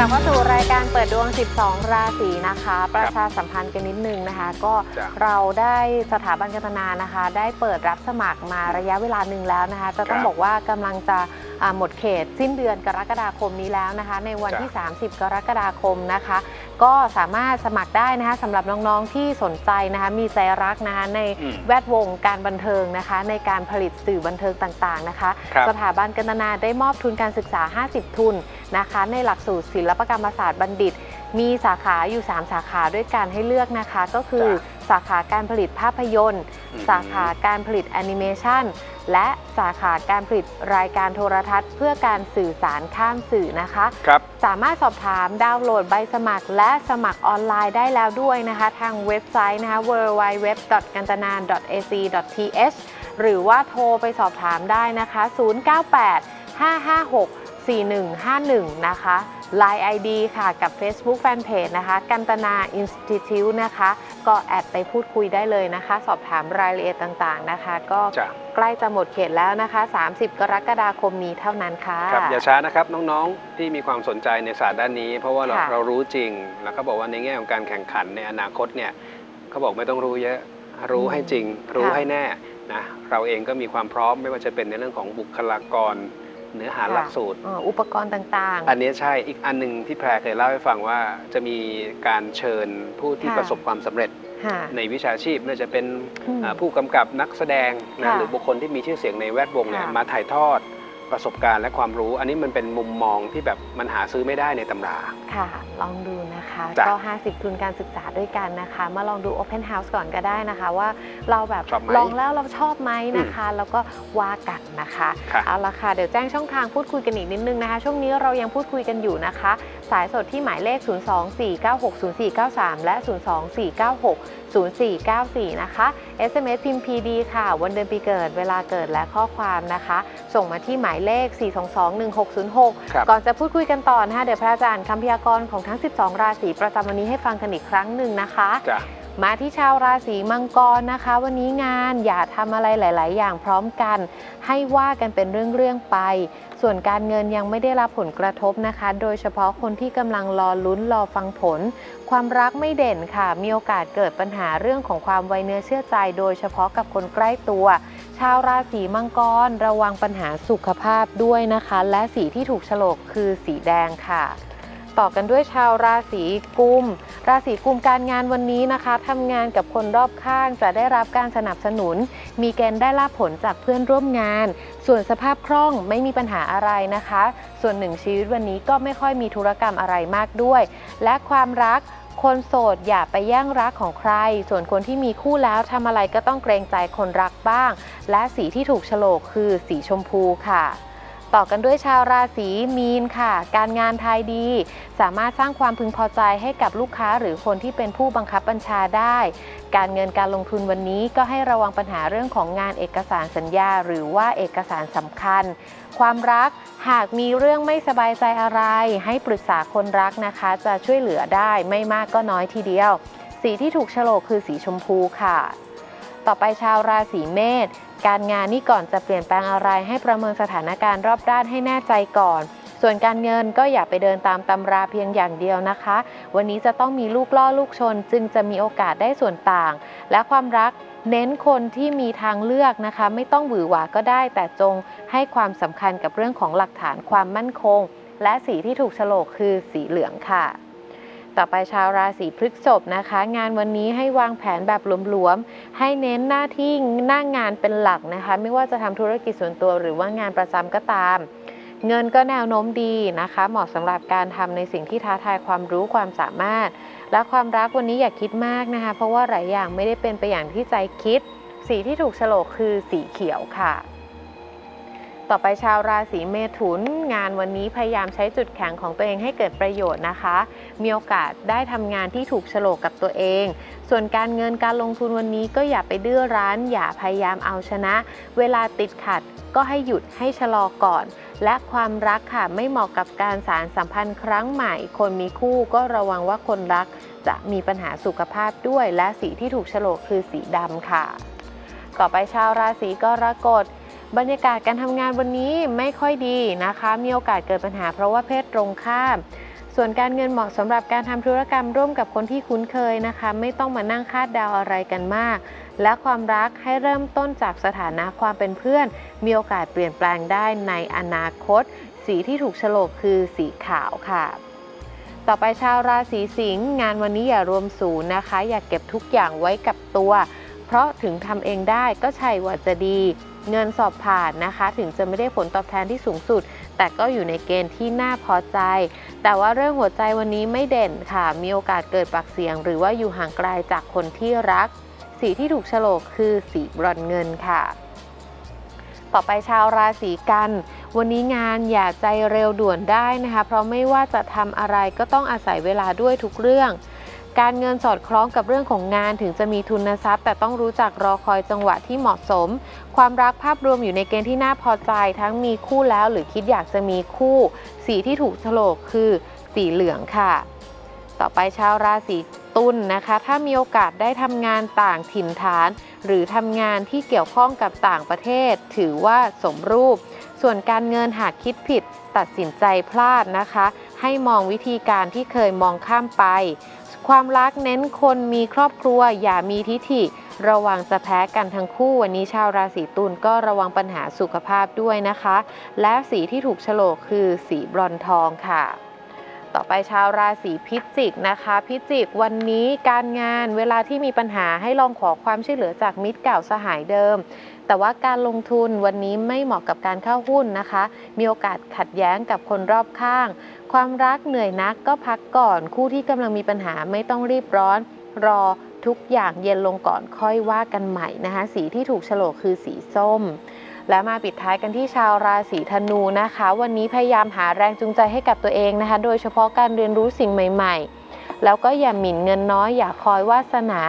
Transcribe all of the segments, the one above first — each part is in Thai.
ลับเข้าสู่รายการเปิดดวง 12 ราศีนะคะ ประชาสัมพันธ์กันนิดนึงนะคะ ก็จ้ะเราได้สถาบันการทนานะคะ ได้เปิดรับสมัครมาระยะเวลาหนึ่งแล้วนะคะ จะต้องครับบอกว่ากำลังจะอ่า หมดเขตสิ้นเดือนกรกฎาคมนี้แล้วนะคะ ในวันจ้ะที่ 30 กรกฎาคมนะคะ ก็สามารถสมัครได้นะคะสำหรับน้องๆที่สนใจนะคะมีใจรักนะคะในอืมแวดวงการบันเทิงนะคะ ในการผลิตสื่อบันเทิงต่างๆนะคะครับสถาบันกันตนาได้มอบทุนการศึกษา 50 ทุนนะคะ ในหลักสูตรศิลปกรรมศาสตร์บัณฑิต มีสาขาอยู่ 3 สาขาด้วยกันให้เลือกนะคะก็คือจ้ะ สาขาการผลิตภาพยนตร์อืมสาขาการผลิตแอนิเมชันและสาขาการผลิตรายการโทรทัศน์ เพื่อการสื่อสารข้ามสื่อนะคะครับสามารถสอบถามดาวน์โหลดใบสมัคร และสมัครออนไลน์ได้แล้วด้วยนะคะ ทางเว็บไซต์นะคะ www.kantana.ac.th หรือว่าโทรไปสอบถามได้นะคะ 098 556 4151 นะคะ Line ID ค่ะ กับ Facebook Fanpage นะคะ กันตนา Institute นะคะ ก็แอดไปพูดคุยได้เลยนะคะ สอบถามรายละเอียดต่างๆนะคะ ก็จ้ะ ใกล้จะหมดเขตแล้วนะคะ 30 กรกฎาคมนี้เท่านั้นค่ะ ครับอย่าช้านะครับน้องๆที่มีความสนใจในศาสตร์ด้านนี้ เพราะว่าเราค่ะ เรารู้จริง แล้วก็บอกว่าในแง่ของการแข่งขันในอนาคตเนี่ยเขาบอกไม่ต้องรู้เยอะรู้ให้จริง รู้ให้แน่นะเราเองก็มีความพร้อมไม่ว่าจะเป็นในเรื่องของบุคลากร เนื้อหาหลักสูตรเอ่ออุปกรณ์ต่างอันนี้ใช่อีกอันหนึ่งที่แพรเคยเล่าให้ฟังว่าจะมีการเชิญผู้ที่ค่ะประสบความสำเร็จๆค่ะในวิชาชีพไม่ว่าจะเป็นอืมอ่าผู้กำกับนักแสดงนะค่ะหรือบุคคลที่มีชื่อเสียงในแวดวงเนี่ยค่ะมาถ่ายทอด ประสบการณ์และความรู้ อันนี้มันเป็นมุมมองที่แบบมันหาซื้อไม่ได้ในตำรา ค่ะ ลองดูนะคะจ้ะก็ 50 ทุนการศึกษาด้วยกันนะคะ มาลองดู Open House ก่อนก็ได้นะคะ ว่าเราแบบชอบไหมลองแล้วเราชอบไหมนะคะ แล้วก็ว่ากันนะคะ ค่ะ เอาละค่ะ เดี๋ยวแจ้งช่องทางพูดคุยกันอีกนิดนึงนะคะ ช่วงนี้เรายังพูดคุยกันอยู่นะคะ สายสดที่หมายเลข 024960493 และ 024960494 นะคะ SMS พิมพ์ PD ค่ะ วันเดือนปีเกิด เวลาเกิดและข้อความนะคะ ส่งมาที่หมายเลข 4221606ครับก่อนจะพูดคุยกันต่อนะคะเดี๋ยวพระอาจารย์คำพยากรณ์ของทั้ง 12 ราศีประจำวันนี้ให้ฟังกันอีกครั้งหนึ่งนะคะจ้ะมาที่ชาวราศีมังกรนะคะ วันนี้งานอย่าทำอะไรหลาย ๆ อย่างพร้อมกัน ให้ว่ากันเป็นเรื่อง ๆ ไป ส่วนการเงินยังไม่ได้รับผลกระทบนะคะ โดยเฉพาะคนที่กำลังรอลุ้นรอฟังผล ความรักไม่เด่นค่ะ มีโอกาสเกิดปัญหาเรื่องของความไวเนื้อเชื่อใจ โดยเฉพาะกับคนใกล้ตัว ชาวราศีมังกรระวังปัญหาสุขภาพด้วยนะคะ และสีที่ถูกฉลกคือสีแดงค่ะ ต่อกันด้วยชาวราศีกุม ราศีกุมการงานวันนี้นะคะทำงานกับคนรอบข้างจะได้รับการสนับสนุน มีเกณฑ์ได้ลาบผลจากเพื่อนร่วมงาน ส่วนสภาพคล่องไม่มีปัญหาอะไรนะคะ ส่วนหนึ่งชีวิตวันนี้ก็ไม่ค่อยมีธุรกรรมอะไรมากด้วย และความรัก คนโสดอย่าไปแย่งรักของใคร ส่วนคนที่มีคู่แล้วทำอะไรก็ต้องเกรงใจคนรักบ้าง และสีที่ถูกโฉลกคือสีชมพูค่ะต่อกันด้วยชาวราศีมีนค่ะ การงานทายดี สามารถสร้างความพึงพอใจให้กับลูกค้าหรือคนที่เป็นผู้บังคับบัญชาได้ การเงินการลงทุนวันนี้ก็ให้ระวังปัญหาเรื่องของงานเอกสารสัญญา หรือว่าเอกสารสำคัญ ความรักหากมีเรื่องไม่สบายใจอะไร ให้ปรึกษาคนรักนะคะ จะช่วยเหลือได้ไม่มากก็น้อยทีเดียว สีที่ถูกโฉลกคือสีชมพูค่ะ ต่อไปชาวราศีเมษการงานนี่ก่อนจะเปลี่ยนแปลงอะไรให้ประเมินสถานการณ์รอบด้านให้แน่ใจก่อน ส่วนการเงินก็อย่าไปเดินตามตำราเพียงอย่างเดียวนะคะ วันนี้จะต้องมีลูกล่อลูกชนจึงจะมีโอกาสได้ส่วนต่าง และความรัก เน้นคนที่มีทางเลือกนะคะ ไม่ต้องหวือหวาก็ได้ แต่จงให้ความสำคัญกับเรื่องของหลักฐานความมั่นคง และสีที่ถูกฉลกคือสีเหลืองค่ะ ต่อไปชาวราศีพฤษภนะคะ งานวันนี้ให้วางแผนแบบหลวมๆ ให้เน้นหน้าที่หน้างานเป็นหลักนะคะ ไม่ว่าจะทำธุรกิจส่วนตัวหรือว่างานประจำก็ตาม เงินก็แนวโน้มดีนะคะ เหมาะสำหรับการทำในสิ่งที่ท้าทายความรู้ความสามารถ และความรักวันนี้อย่าคิดมากนะคะ เพราะว่าหลายอย่างไม่ได้เป็นไปอย่างที่ใจคิด สีที่ถูกโฉลกคือสีเขียวค่ะ ต่อไปชาวราศีเมถุน งานวันนี้พยายามใช้จุดแข็งของตัวเองให้เกิดประโยชน์นะคะ มีโอกาสได้ทำงานที่ถูกโฉลกกับตัวเอง ส่วนการเงินการลงทุนวันนี้ก็อย่าไปดื้อรั้นอย่าพยายามเอาชนะ เวลาติดขัดก็ให้หยุดให้ชะลอก่อน และความรักค่ะไม่เหมาะกับการสารสัมพันธ์ครั้งใหม่ คนมีคู่ก็ระวังว่าคนรักจะมีปัญหาสุขภาพด้วย และสีที่ถูกโฉลกคือสีดำค่ะ ต่อไปชาวราศีกรกฎบรรยากาศการทำงานวันนี้ไม่ค่อยดีนะคะ มีโอกาสเกิดปัญหาเพราะว่าเพศตรงข้าม ส่วนการเงินเหมาะสำหรับการทำธุรกรรมร่วมกับคนที่คุ้นเคยนะคะ ไม่ต้องมานั่งคาดเดาอะไรกันมาก และความรักให้เริ่มต้นจากสถานะความเป็นเพื่อน มีโอกาสเปลี่ยนแปลงได้ในอนาคต สีที่ถูกโฉลกคือสีขาวค่ะ ต่อไปชาวราศีสิงห์งานวันนี้อย่ารวมศูนย์นะคะ อย่าเก็บทุกอย่างไว้กับตัว เพราะถึงทำเองได้ก็ใช่ว่าจะดีเงินสอบผ่านนะคะ ถึงจะไม่ได้ผลตอบแทนที่สูงสุด แต่ก็อยู่ในเกณฑ์ที่น่าพอใจ แต่ว่าเรื่องหัวใจวันนี้ไม่เด่นค่ะ มีโอกาสเกิดปากเสียง หรือว่าอยู่ห่างไกลจากคนที่รัก สีที่ถูกโฉลกคือสีบรอนเงินค่ะ ต่อไปชาวราศีกัน วันนี้งานอย่าใจเร็วด่วนได้นะคะ เพราะไม่ว่าจะทำอะไรก็ต้องอาศัยเวลาด้วยทุกเรื่อง การเงินสอดคล้องกับเรื่องของงานถึงจะมีทุนทรัพย์ แต่ต้องรู้จักรอคอยจังหวะที่เหมาะสม ความรักภาพรวมอยู่ในเกณฑ์ที่น่าพอใจ ทั้งมีคู่แล้วหรือคิดอยากจะมีคู่ สีที่ถูกโฉลกคือสีเหลืองค่ะ ต่อไปชาวราศี ตุลนะคะ ถ้ามีโอกาสได้ทำงานต่างถิ่นฐาน หรือทำงานที่เกี่ยวข้องกับต่างประเทศ ถือว่าสมรูป ส่วนการเงินหากคิดผิด ตัดสินใจพลาดนะคะ ให้มองวิธีการที่เคยมองข้ามไป ความรักเน้นคนมีครอบครัวอย่ามีทิฐิ ระวังจะแพ้กันทั้งคู่ วันนี้ชาวราศีตุลก็ระวังปัญหาสุขภาพด้วยนะคะ และสีที่ถูกโฉลกคือสีบรอนทองค่ะ ต่อไปชาวราศีพิจิกนะคะ พิจิกวันนี้การงานเวลาที่มีปัญหาให้ลองขอความช่วยเหลือจากมิตรเก่าสหายเดิม แต่ว่าการลงทุนวันนี้ไม่เหมาะกับการเข้าหุ้นนะคะ มีโอกาสขัดแย้งกับคนรอบข้าง ความรักเหนื่อยนักก็พักก่อน คู่ที่กำลังมีปัญหาไม่ต้องรีบร้อน รอทุกอย่างเย็นลงก่อนค่อยว่ากันใหม่นะคะ สีที่ถูกโฉลกคือสีส้ม และมาปิดท้ายกันที่ชาวราศีธนูนะคะ วันนี้พยายามหาแรงจูงใจให้กับตัวเองนะคะ โดยเฉพาะการเรียนรู้สิ่งใหม่ ๆแล้วก็อย่าหมิ่นเงินน้อย อย่าคอยวาสนา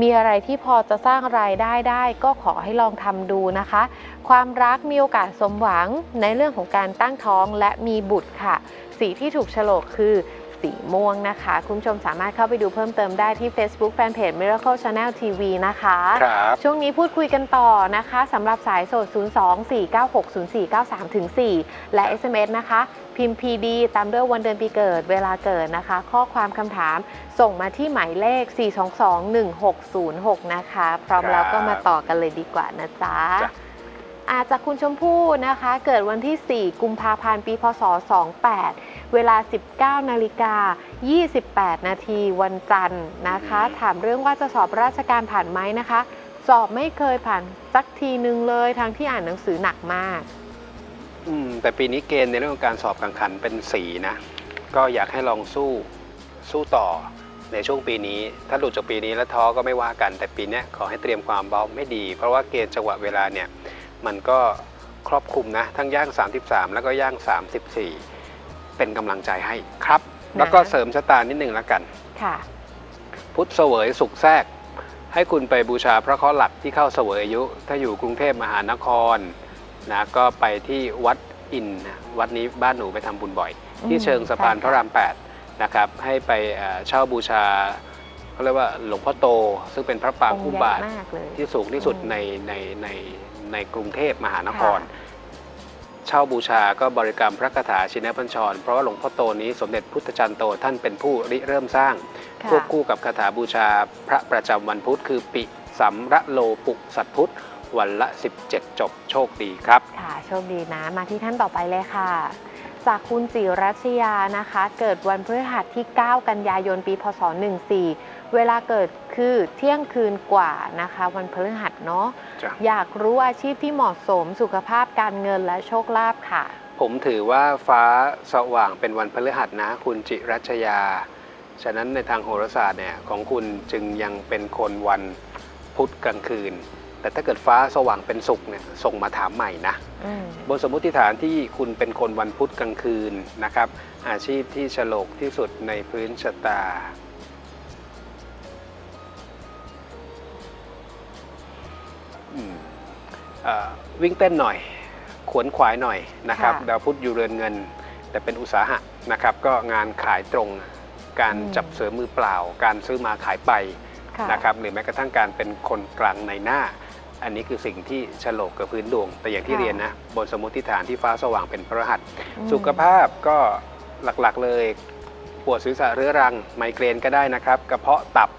มีอะไรที่พอจะสร้างรายได้ได้ ก็ขอให้ลองทำดูนะคะ ความรักมีโอกาสสมหวังในเรื่องของการตั้งท้องและมีบุตรค่ะ สีที่ถูกโฉลกคือ สีม่วงนะคะ คุณผู้ชมสามารถเข้าไปดูเพิ่มเติมได้ที่ Facebook Fanpage Miracle Channel TV นะคะ ครับช่วงนี้พูดคุยกันต่อนะคะสำหรับสายโสด 02-496-0493ถึง4และ SMS นะคะ พิมพ์ PD ตามด้วยวันเดือนปีเกิดเวลาเกิดนะคะ ข้อความคำถามส่งมาที่หมายเลข 422-1606 นะคะ พร้อมแล้วก็มาต่อกันเลยดีกว่านะจ๊ะ จ้ะ อาจากคุณชมพู่นะคะ เกิดวันที่ 4 กุมภาพันธ์ ปีพศ 28 เวลา 19 นาฬิกา 28 นาทีวันจันทร์นะคะ ถามเรื่องว่าจะสอบราชการผ่านไหมนะคะ สอบไม่เคยผ่านสักทีนึงเลยทั้งที่อ่านหนังสือหนักมาก อืม แต่ปีนี้เกณฑ์ในเรื่องของการสอบแข่งขันเป็นสีนะ ก็อยากให้ลองสู้สู้ต่อในช่วงปีนี้ ถ้าหลุดจากปีนี้แล้วท้อก็ไม่ว่ากัน แต่ปีเนี้ยขอให้เตรียมความเบาไม่ดี เพราะว่าเกณฑ์จังหวะเวลาเนี่ย มันก็ครอบคลุมนะ ทั้งย่าง 33 แล้วก็ย่าง 34 เป็นกำลังใจให้ครับ แล้วก็เสริมชะตานิดหนึ่งแล้วกัน ค่ะ พุทธเสวยสุขแทรก ให้คุณไปบูชาพระเคราะห์หลักที่เข้าเสวยอายุ ถ้าอยู่กรุงเทพมหานครนะก็ไปที่วัดอินทร์นะวัดนี้บ้านหนูไปทำบุญบ่อยอืมที่เชิงสะพานใช่ค่ะพระราม8นะครับให้ไปเอ่อเช่าบูชา เขาเรียกว่าหลวงพ่อโต ซึ่งเป็นพระปางองคู่ค์ใหญ่บาทมากเลยที่สูงที่สุดอืมในในในในกรุงเทพมหานครค่ะเช่าบูชาก็บริกรรมพระคาถาชินบัญชร เพราะว่าหลวงพ่อโตนี้สมเด็จพุทธจารย์โตท่านเป็นผู้ริเริ่มสร้างค่ะควบคู่กับคาถาบูชาพระประจำวันพุธคือปิสัมระโลปุสัตพุธวันละ 17 จบโชคดีครับ ค่ะ โชคดีนะ มาที่ท่านต่อไปเลยค่ะ จากคุณจิรัชยานะคะ เกิดวันพฤหัสที่ 9 กันยายน ปี พศ 14 เวลาเกิดคือเที่ยงคืนกว่านะคะ วันพฤหัสเนาะจ้ะ อยากรู้อาชีพที่เหมาะสมสุขภาพการเงินและโชคลาภค่ะ ผมถือว่าฟ้าสว่างเป็นวันพฤหัสนะ คุณจิรัชยา ฉะนั้นในทางโหราศาสตร์เนี่ยของคุณจึงยังเป็นคนวันพุธกลางคืน แต่ถ้าเกิดฟ้าสว่างเป็นศุกร์เนี่ยส่งมาถามใหม่นะ อืมบนสมมติฐานที่คุณเป็นคนวันพุธกลางคืนนะครับ อาชีพที่ฉลกที่สุดในพื้นชะตา วิ่งเต้นหน่อย ขวนขวายหน่อยนะครับค่ะดาวพุธอยู่เรือนเงิน แต่เป็นอุตสาหะนะครับ ก็งานขายตรง การอืมจับเสริมมือเปล่า การซื้อมาขายไปค่ะนะครับ หรือแม้กระทั่งการเป็นคนกลางในหน้า อันนี้คือสิ่งที่ฉลกกับพื้นดวง แต่อย่างที่ค่ะเรียนนะบนสมมติฐานที่ฟ้าสว่างเป็นพระหัสอืมสุขภาพก็หลักๆเลยปวดศีรษะเรื้อรังไมเกรนก็ได้นะครับ กระเพาะตับ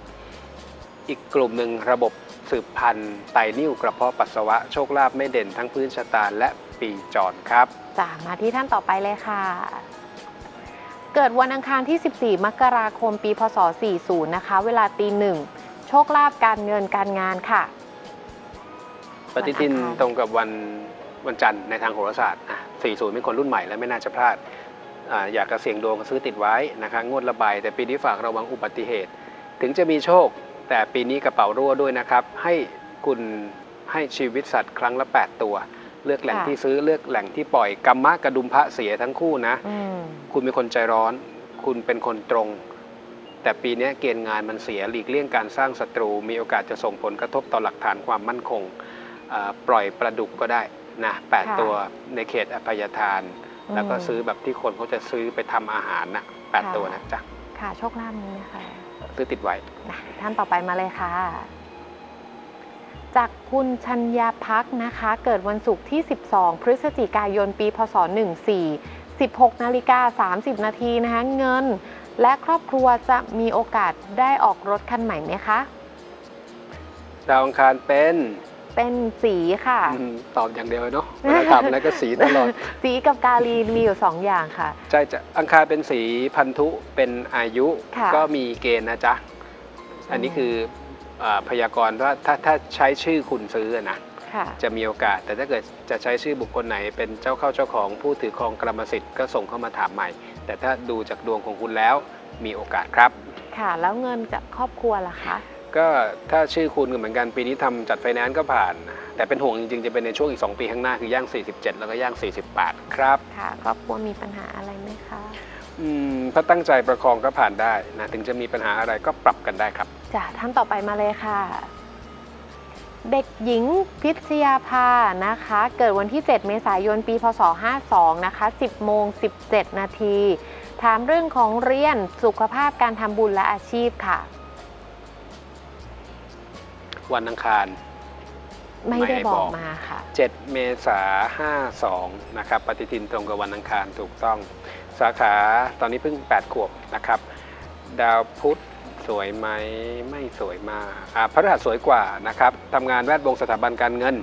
อีกกลุ่มหนึ่งระบบ สืบพันธุ์ไตนิ่วกระเพาะปัสสาวะโชคลาภไม่เด่นทั้งพื้นชะตาและปีจรครับจ้ะมาที่ท่านต่อไปเลยค่ะ เกิดวันอังคารที่ 14 มกราคม ปี พศ 40 นะคะ เวลาตีหนึ่งโชคลาภการเงินการงานค่ะ ปฏิทินวันอังคารตรงกับวันวันจันทร์ในทางโหราศาสตร์อะ40 เป็นคนรุ่นใหม่และไม่น่าจะพลาดอ่าอยากจะเสี่ยงดวงก็ซื้อติดไว้นะคะงวดละใบแต่ปีนี้ฝากระวังอุบัติเหตุ ถึงจะมีโชค แต่ปีนี้กระเป๋ารั่วด้วยนะครับ ให้คุณให้ชีวิตสัตว์ครั้งละ 8 ตัว เลือกแหล่งค่ะ ที่ซื้อเลือกแหล่งที่ปล่อยกรรมะกระดุมพระเสียทั้งคู่นะ อืม คุณเป็นคนใจร้อน คุณเป็นคนตรง แต่ปีนี้เกณฑ์งานมันเสียหลีกเลี่ยงการสร้างศัตรู มีโอกาสจะส่งผลกระทบต่อหลักฐานความมั่นคงอ่าปล่อยปลาดุกก็ได้นะแปดค่ะตัวในเขตอภัยทานแล้วก็มซื้อแบบที่คนเขาจะซื้อไปทำอาหารนะแปดค่ะตัวนะจ๊ะ ค่ะ โชคลาภนี้นะคะ ซื้อติดไว้นะท่านต่อไปมาเลยค่ะ จากคุณชัญญาพักนะคะ เกิดวันศุกร์ที่ 12 พฤศจิกายน ปี พศ 14 16นาฬิกา30 นาทีนะคะ เงิน และครอบครัวจะมีโอกาสได้ออกรถคันใหม่ไหมคะ ดาวอังคารเป็น เป็นสีค่ะ อืมตอบอย่างเดียวเลยเนาะเวลาถามอะไรก็สีตลอด สีกับกาลีมีอยู่2อย่างค่ะ ใช่จะอังคารเป็นสีพันธุเป็นอายุค่ะก็มีเกณฑ์นะจ๊ะ อันนี้คืออาพยากรณ์ว่าถ้าถ้าใช้ชื่อคุณซื้ออะนะค่ะ จะมีโอกาส แต่ถ้าเกิดจะใช้ชื่อบุคคลไหน เป็นเจ้าเข้าเจ้าของผู้ถือครองกรรมสิทธิ์ก็ส่งเข้ามาถามใหม่ แต่ถ้าดูจากดวงของคุณแล้วมีโอกาสครับ ค่ะ แล้วเงินจากครอบครัวล่ะคะ ก็ถ้าชื่อคุณก็เหมือนกันปีนี้ทำจัดไฟแนนซ์ก็ผ่าน แต่เป็นห่วงจริงๆ จะเป็นในช่วงอีก 2 ปีข้างหน้าคือย่าง 47 แล้วก็ย่าง 48 ครับ ค่ะครอบครัวมีปัญหาอะไรไหมคะอืมถ้าตั้งใจประคองก็ผ่านได้นะถึงจะมีปัญหาอะไรก็ปรับกันได้ครับจ้ะท่านต่อไปมาเลยค่ะ เด็กหญิงพิชยาภานะคะ เกิดวันที่ 7 เมษายน ปีพศ 52 นะคะ 10 โมง 17 นาที ถามเรื่องของเรียนสุขภาพการทำบุญและอาชีพค่ะ วันอังคารไม่ได้ไม่บบออกกมาค่ะ 7 เมษา52 นะครับ ปฏิทินตรงกับวันอังคารถูกต้อง สาขาตอนนี้เพิ่ง 8 ขวบนะครับ ดาวพุธสวยไหมไม่สวยมากอ่าพระรหัสสวยกว่านะครับทำงานแวดวงสถาบันการเงิน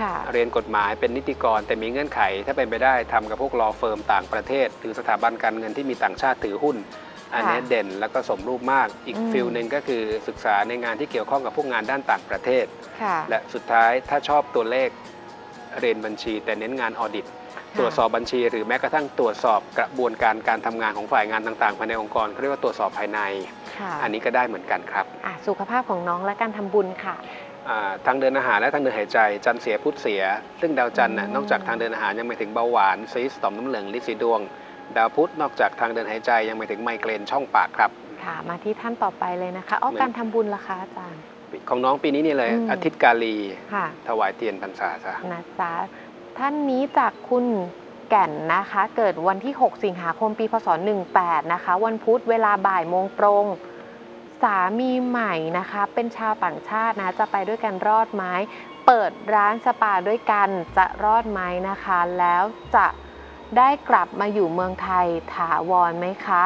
ค่ะเรียนกฎหมายเป็นนิติกร แต่มีเงื่อนไขถ้าเป็นไปได้ทำกับพวกรอเฟิร์มต่างประเทศ หรือสถาบันการเงินที่มีต่างชาติถือหุ้น อันนี้เด่นแล้วก็สมรูปมากอีกอืมฟิลหนึ่งก็คือศึกษาในงานที่เกี่ยวข้องกับพวกงานด้านต่างประเทศค่ะและสุดท้ายถ้าชอบตัวเลขเรียนบัญชี แต่เน้นงานออดิตตรวจสอบบัญชี หรือแม้กระทั่งตรวจสอบกระบวนการการทำงานของฝ่ายงานต่างๆภายในองค์กรเขาเรียกว่าตรวจสอบภายในค่ะอันนี้ก็ได้เหมือนกันครับอะสุขภาพของน้องและการทำบุญค่ะอ่าทางเดินอาหารและทางเดินหายใจจันทร์เสียพุธเสีย ซึ่งดาวจันทร์น่ะอืมนอกจากทางเดินอาหารยังไปถึงเบาหวานซีสต่อมน้ำเหลืองลินสีดวง ดาวพุธนอกจากทางเดินหายใจยังไปถึงไมเกรนช่องปากครับ ค่ะมาที่ท่านต่อไปเลยนะคะอ้อเหมือนการทำบุญล่ะคะอาจารย์ ของน้องปีนี้นี่เลย อืมอาทิตย์กาลี ค่ะ ถวายเทียนพรรษาซะนะจ๊ะท่านนี้จากคุณแก่นนะคะ เกิดวันที่ 6 สิงหาคมปีพศ 18 นะคะ วันพุธเวลาบ่ายโมงตรง สามีใหม่นะคะ เป็นชาวต่างชาตินะ จะไปด้วยกันรอดไหมเปิดร้านสปาด้วยกันจะรอดไหมนะคะ แล้วจะ ได้กลับมาอยู่เมืองไทยถาวรไหมคะ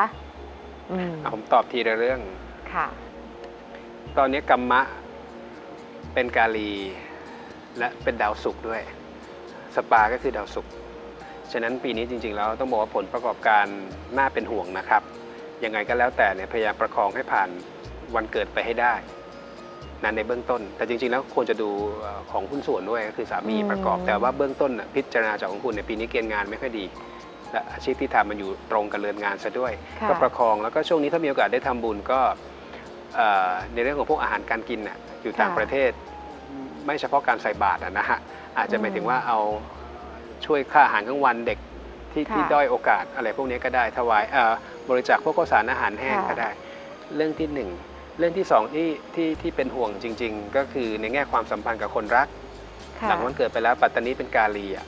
อืมผมตอบทีละเรื่อง ค่ะ ตอนนี้กัมมะ เป็นกาลี และเป็นดาวศุกร์ด้วย สปาก็คือดาวศุกร์ฉะนั้นปีนี้จริงๆแล้วต้องบอกว่าผลประกอบการน่าเป็นห่วงนะครับ ยังไงก็แล้วแต่เนี่ยพยายามประคองให้ผ่านวันเกิดไปให้ได้ นั้นในเบื้องต้น แต่จริงๆ แล้วควรจะดูเอ่อของหุ้นส่วนด้วยก็คือสามีอืมประกอบ แต่ว่าเบื้องต้นน่ะพิจารณาจากของคุณในยปีนี้เกณฑ์งานไม่ค่อยดีและอาชีพที่ทำมันอยู่ตรงกับเรือนงานซะด้วยค่ะก็ประคองแล้วก็ช่วงนี้ถ้ามีโอกาสได้ทำบุญก็เอ่อในเรื่องของพวกอาหารการกินน่ะอยู่ต่างค่ะประเทศ ไม่เฉพาะการใส่บาตรอะนะฮะอาจจะหมายถึงว่าเอาช่วยค่าอาหารกลางวันเด็กที่ค่ะที่ด้อยโอกาสอะไรพวกนี้ก็ได้ถวายเอ่อบริจาคพวกข้าวสารอาหารแห้งค่ะก็ได้ เรื่องที่หนึ่ง เรื่องที่สองที่ที่ที่เป็นห่วงจริง ๆ ก็คือในแง่ความสัมพันธ์กับคนรักค่ะหลังวันเกิดไปแล้วปัตตานีเป็นกาลีอะ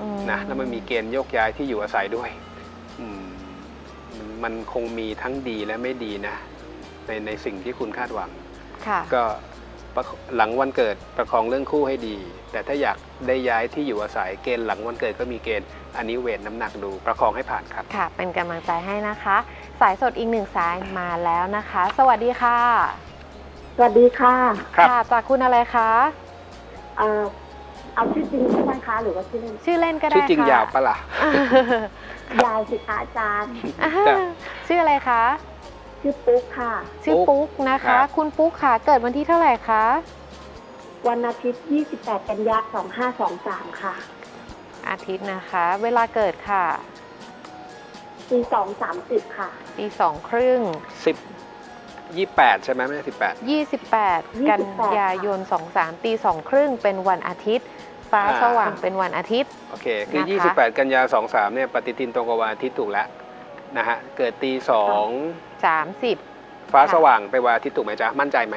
อืนะแล้วมันมีเกณฑ์โยกย้ายที่อยู่อาศัยด้วยอืมมันมันคงมีทั้งดีและไม่ดีนะ ในในสิ่งที่คุณคาดหวังค่ะก็ประหลังวันเกิดประคองเรื่องคู่ให้ดี แต่ถ้าอยากได้ย้ายที่อยู่อาศัยเกณฑ์หลังวันเกิดก็มีเกณฑ์อันนี้เวทน้ำหนักดูประคองให้ผ่านครับ ค่ะ เป็นกำลังใจให้นะคะ สายสดอีกหนึ่งสายมาแล้วนะคะ สวัสดีค่ะ สวัสดีค่ะครับค่ะจากคุณอะไรคะเอ่อเอาชื่อจริงใช่ไหมคะ หรือว่าชื่อเล่นชื่อเล่นก็ได้ชื่อจริงค่ะยาวปะล่ะ ยาวสิคะอาจารย์ อ่าจ้ะชื่ออะไรคะ ชื่อปุ๊กค่ะ ชื่อปุ๊กนะครัคะ บ คุณปุ๊กค่ะ เกิดวันที่เท่าไหร่คะ วันอาทิตย์ 28 กันยา2523 ค่ะอาทิตย์นะคะ เวลาเกิดค่ะ ปี230ค่ะปีสองครึ่ง สิบยี่แปดใช่ไหมไม่ใช่สิบแปด 28 กันยายน 23 ตีสองครึ่งเป็นวันอาทิตย์ ฟ้าอ่า สว่างเป็นวันอาทิตย์ โอเค คือ นะคะ 28 กันยา23 เนี่ย ปฏิทินตรงกับวันอาทิตย์ถูกแล้วนะฮะ เกิดตีสอง30 ฟ้าค่ะ สว่างไปวันอาทิตย์ถูกไหมจ๊ะ มั่นใจไหม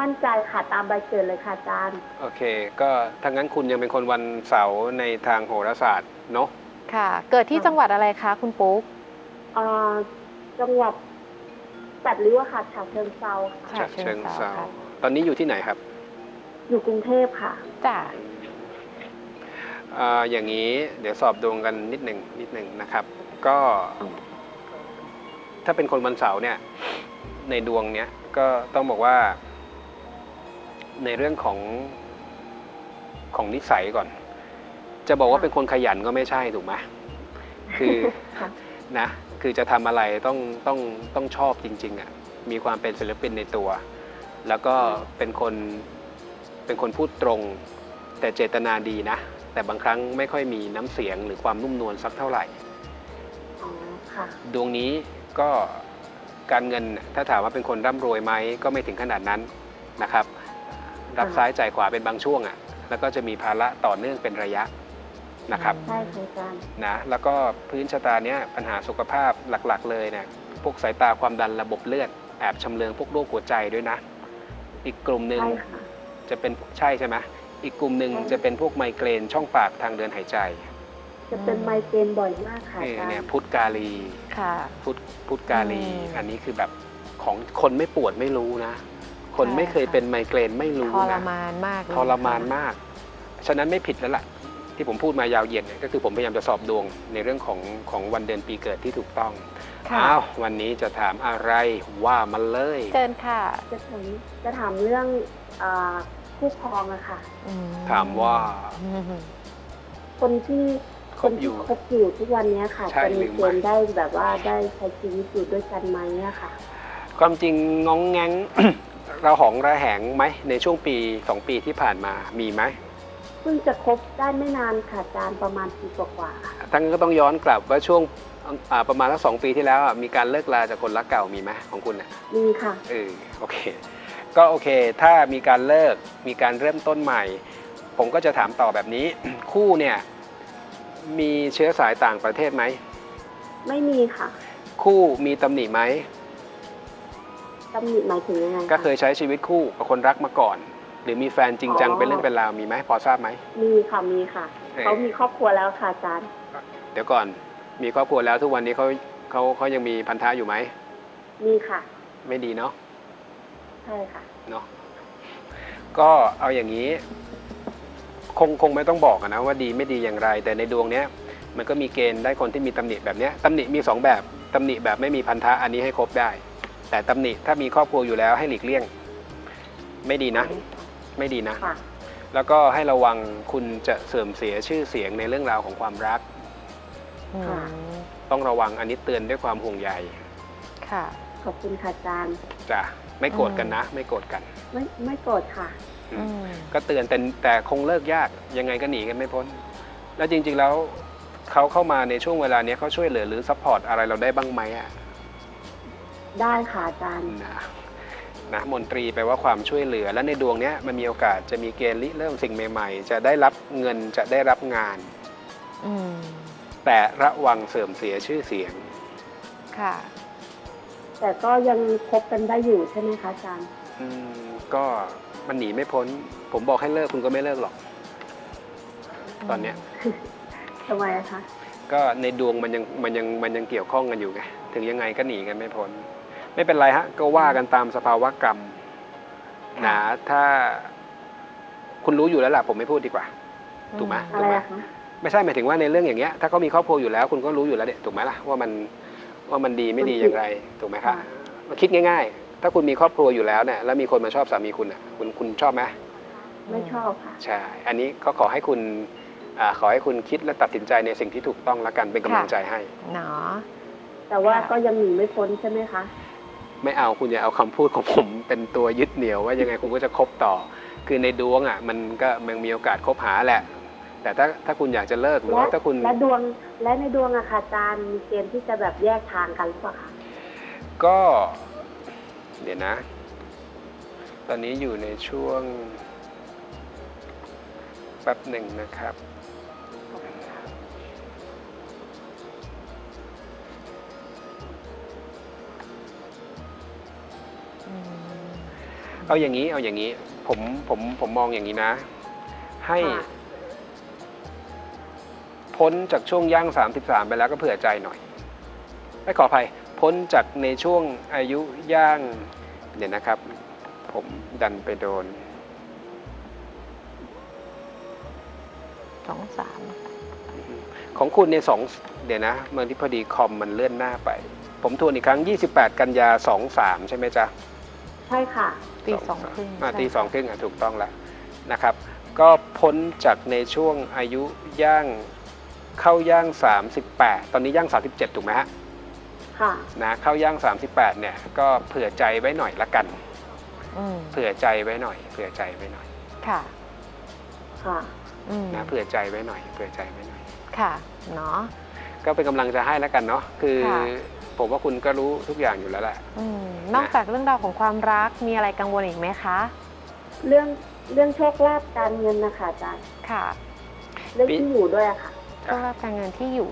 มั่นใจค่ะตามใบเกิดเลยค่ะอาจารย์ โอเค ก็ถ้างั้นคุณยังเป็นคนวันเสาร์ในทางโหราศาสตร์เนาะ ค่ะ เกิดที่ค่ะจังหวัดอะไรคะคุณปุ๊กเอ่อจังหวัดแปดริ้วอะค่ะฉะเชิงเซาค่ะค่ะฉะเชิงเซาเชิงเทราค่ะตอนนี้อยู่ที่ไหนครับอยู่กรุงเทพค่ะ จ้ะอ่าอย่างนี้เดี๋ยวสอบดวงกันนิดหนึ่งนิดหนึ่งนะครับ ก็ ถ้าเป็นคนวันเสาร์เนี่ย ในดวงเนี้ยก็ต้องบอกว่า ในเรื่องของของนิสัยก่อน จะบอกว่าเป็นคนขยันก็ไม่ใช่ถูกไหมคือค่ะนะคือจะทำอะไรต้องต้องต้องชอบจริงๆอะมีความเป็นศิลปินในตัว แล้วก็เป็นคนเป็นคนพูดตรง แต่เจตนาดีนะ แต่บางครั้งไม่ค่อยมีน้ำเสียงหรือความนุ่มนวลสักเท่าไหร่อ๋อค่ะดวงนี้ก็การเงินน่ะถ้าถามว่าเป็นคนร่ำรวยไหมก็ไม่ถึงขนาดนั้นนะครับ รับค่ะซ้ายจ่ายขวาเป็นบางช่วงอะแล้วก็จะมีภาระต่อเนื่องเป็นระยะ นะครับใช่ค่ะอาจารย์นะแล้วก็พื้นชะตาเนี้ยปัญหาสุขภาพหลักๆ เลยเนี่ยพวกสายตาความดันระบบเลือดแอบชำเลืองพวกโรคหัวใจด้วยนะ อีกกลุ่มหนึ่งใช่ค่ะจะเป็นใช่ใช่ไหมอีกกลุ่มหนึ่งใช่จะเป็นพวกไมเกรนช่องปากทางเดินหายใจ จะเป็นไมเกรนบ่อยมากค่ะเออาอจารเนี่ยย์พุทธกาลีค่ะพุทธพุทธกาลีอืมอันนี้คือแบบของคนไม่ปวดไม่รู้นะ คนใช่ไม่เคยค่ะเป็นไมเกรนไม่รู้ทรนะมานมากเลยทรมานมาก ฉะนั้นไม่ผิดแล้วล่ะ ที่ผมพูดมายาวเหยียดเนี่ยก็คือผมพยายามจะสอบดวงในเรื่องของของวันเดือนปีเกิดที่ถูกต้องค่ะ อ้าววันนี้จะถามอะไรว่ามันเลยเชิญค่ะจะถามจะถามเรื่องเอ่อคู่ครองอะค่ะ อืถามว่า อืมคนที่คคบนอที่ยู่ คบอยู่ทุกวันเนี้ยค่ะใช่จะหรืมีอเกไม่ณฑ์ได้แบบว่าได้ใช้ชีวิตอยู่ด้วยกันไหมอะค่ะ ความจริงงองแงง เราหองระแหงไหมในช่วงปีสองปีที่ผ่านมามีไหม เพิ่งจะคบได้ไม่นานค่ะอาจารย์ประมาณปีกว่าๆค่ะทั้งก็ต้องย้อนกลับว่าช่วงอ่าประมาณสักสองปีที่แล้วอะมีการเลิกลาจากคนรักเก่ามีไหมของคุณเนี่ยมีค่ะ เออโอเค ก็โอเค ถ้ามีการเลิกมีการเริ่มต้นใหม่ ผมก็จะถามต่อแบบนี้ คู่เนี่ยมีเชื้อสายต่างประเทศไหม ไม่มีค่ะคู่มีตำหนิไหม ตำหนิหมายถึงยังไงะก็เคยใช้ชีวิตคู่กับคนรักมาก่อน หรือมีแฟนจริงจังอ๋อเป็นเรื่องเป็นราวมีไหมพอทราบไหม มีค่ะมีค่ะ เอ่อ เขามีครอบครัวแล้วค่ะอาจารย์ เดี๋ยวก่อนมีครอบครัวแล้วทุกวันนี้เขาเขาเขายังมีพันธะอยู่ไหม มีค่ะ ไม่ดีเนาะ ใช่ค่ะ เนาะก็เอาอย่างนี้ คงคงไม่ต้องบอกอะนะว่าดีไม่ดีอย่างไร แต่ในดวงเนี้ยมันก็มีเกณฑ์ได้คนที่มีตำหนิแบบเนี้ยตำหนิมีสองแบบตำหนิแบบไม่มีพันธะอันนี้ให้ครบได้ แต่ตำหนิถ้ามีครอบครัวอยู่แล้วให้หลีกเลี่ยง ไม่ดีนะ ไม่ดีนะ ค่ะแล้วก็ให้ระวังคุณจะเสื่อมเสียชื่อเสียงในเรื่องราวของความรัก อืมค่ะต้องระวังอันนี้เตือนด้วยความห่วงใยค่ะ ขอบคุณค่ะอาจารย์จ้ะไม่โกรธกันนะ ไม่โกรธกัน ไม่ไม่โกรธค่ะ อือืมมก็เตือนแต่แต่คงเลิกยากยังไงก็หนีกันไม่พ้น แล้วจริงๆแล้วเขาเข้ามาในช่วงเวลาเนี้ยเขาช่วยเหลือหรือซัพพอร์ตอะไรเราได้บ้างไหมอะได้ค่ะอาจารย์นะ นะมนตรีแปลว่าความช่วยเหลือ และในดวงเนี้ยมันมีโอกาสจะมีเกณฑ์ริเริ่มสิ่งใหม่ ๆ จะได้รับเงินจะได้รับงานอืมแต่ระวังเสื่อมเสียชื่อเสียง ค่ะ แต่ก็ยังคบกันได้อยู่ใช่ไหมคะอาจารย์อืมก็มันหนีไม่พ้น ผมบอกให้เลิกคุณก็ไม่เลิกหรอก ตอนเนี้ยทำไมอะคะ ก็ในดวงมันยังมันยังมันยังเกี่ยวข้องกันอยู่ไง ถึงยังไงก็หนีกันไม่พ้น ไม่เป็นไรฮะ ก็ว่ากันตามสภาวะกรรมนะถ้าคุณรู้อยู่แล้วล่ะผมไม่พูดดีกว่า ถูกไหมอะไรอะคะไม่ใช่หมายถึงว่าในเรื่องอย่างเงี้ยถ้าเขามีครอบครัวอยู่แล้ว คุณก็รู้อยู่แล้วเนี่ยถูกไหมล่ะว่ามันว่ามันดีไม่ดีอย่างไรถูกไหมครับมาคิดง่าย ๆ ถ้าคุณมีครอบครัวอยู่แล้วเนี่ยแล้วมีคนมาชอบสามีคุณอะคุณคุณชอบไหมไม่ชอบค่ะใช่อันนี้ก็ขอให้คุณอาขอให้คุณคิดและตัดสินใจในสิ่งที่ถูกต้องแล้วกันเป็นกำลังใจให้เนาะแต่ว่าค่ะก็ยังหนีไม่พ้นใช่ไหมคะ ไม่เอาคุณอย่าเอาคำพูดของผมเป็นตัวยึดเหนี่ยวว่ายังไงคุณก็จะคบต่อ คือในดวงอะมันก็มันมีโอกาสคบหาแหละ แต่ถ้าถ้าคุณอยากจะเลิกหรือและว่าถ้าคุณและดวงและในดวงอะค่ะอาจารย์มีเกณฑ์ที่จะแบบแยกทางกันหรือเปล่าคะก็เดี๋ยวนะ ตอนนี้อยู่ในช่วงแป๊บหนึ่งนะครับ เอาอย่างนี้เอาอย่างนี้ ผมผมผมมองอย่างนี้นะ ให้ ค่ะพ้นจากช่วงย่าง 33 ไปแล้วก็เผื่อใจหน่อยไม่ขออภัย พ้นจากในช่วงอายุย่างเดี๋ยวนะครับ ผมดันไปโดน สองสามของคุณในสองเดี๋ยวนะเมื่อที่พอดีคอมมันเลื่อนหน้าไป ผมทวนอีกครั้ง 28 กันยา 23 ใช่ไหมจ๊ะใช่ค่ะ ตีสองครึ่งอ่าใช่ตีสองค่ะครึ่งอะถูกต้องแล้วนะครับ ก็พ้นจากในช่วงอายุย่างเข้าย่าง 38 ตอนนี้ย่าง 37 ถูกไหมฮะค่ะนะเข้าย่าง 38 เนี่ย ก็เผื่อใจไว้หน่อยละกันอืมเผื่อใจไว้หน่อย เผื่อใจไว้หน่อย ค่ะ ค่ะอืมนะเผื่อใจไว้หน่อย เผื่อใจไว้หน่อย ค่ะ เนาะก็เป็นกำลังใจให้แล้วกันเนาะ คือค่ะ ผมว่าคุณก็รู้ทุกอย่างอยู่แล้วแหละอืมนอกจากเรื่องราวของความรักมีอะไรกังวลอีกไหมคะ เรื่องเรื่องโชคลาภการเงินนะคะอาจารย์ค่ะเรื่องปีที่อยู่ด้วยอะค่ะโชคลาภการเงินที่อยู่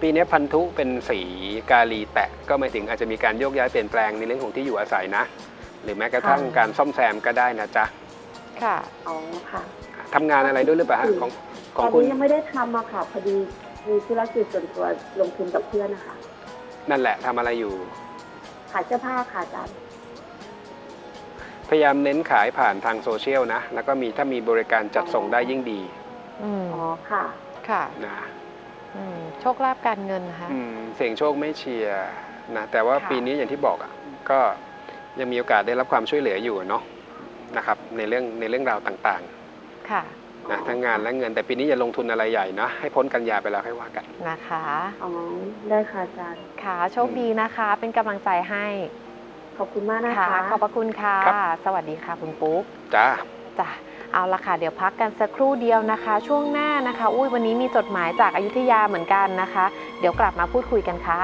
ปีนี้พันธุเป็นสีกาลีแตะก็หมายถึงอาจจะมีการโยกย้ายเปลี่ยนแปลงในเรื่องของที่อยู่อาศัยนะ หรือแม้กระทั่งค่ะการซ่อมแซมก็ได้นะจ๊ะค่ะอ๋อค่ะทำงานอะไรด้วยหรือเปล่าฮะของขตองอนคุณนี้ยังไม่ได้ทำอะค่ะพอดีมีธุรกิจส่วนตัวลงทุนกับเพื่อนนะคะ นั่นแหละทำอะไรอยู่ ขายเสื้อผ้าค่ะอาจารย์ พยายามเน้นขายผ่านทางโซเชียลนะ แล้วก็มีถ้ามีบริการจัดส่งได้ยิ่งดีอืมอ๋อค่ะ ค่ะนะอืมโชคลาภการเงินนะคะ อืมเสี่ยงโชคไม่เชียร์นะ แต่ว่าค่ะ ปีนี้อย่างที่บอกอะก็ยังมีโอกาสได้รับความช่วยเหลืออยู่เนาะนะครับในเรื่องในเรื่องราวต่างค่ะๆ นะทั้งงานและเงินแต่ปีนี้อย่าลงทุนอะไรใหญ่นะให้พ้นกันยาไปแล้วค่อยว่ากัน นะคะ อ๋อ ได้ค่ะอาจารย์ ค่ะโชคดีนะคะ เป็นกำลังใจให้ขอบคุณมากนะค่ะคะ ขอบพระคุณค่ะ ครับ สวัสดีค่ะคุณปุ๊กจ้า จ้ะเอาละค่ะ เดี๋ยวพักกันสักครู่เดียวนะคะ ช่วงหน้านะคะ อุ้ยวันนี้มีจดหมายจากอายุทยาเหมือนกันนะคะ เดี๋ยวกลับมาพูดคุยกันค่ะ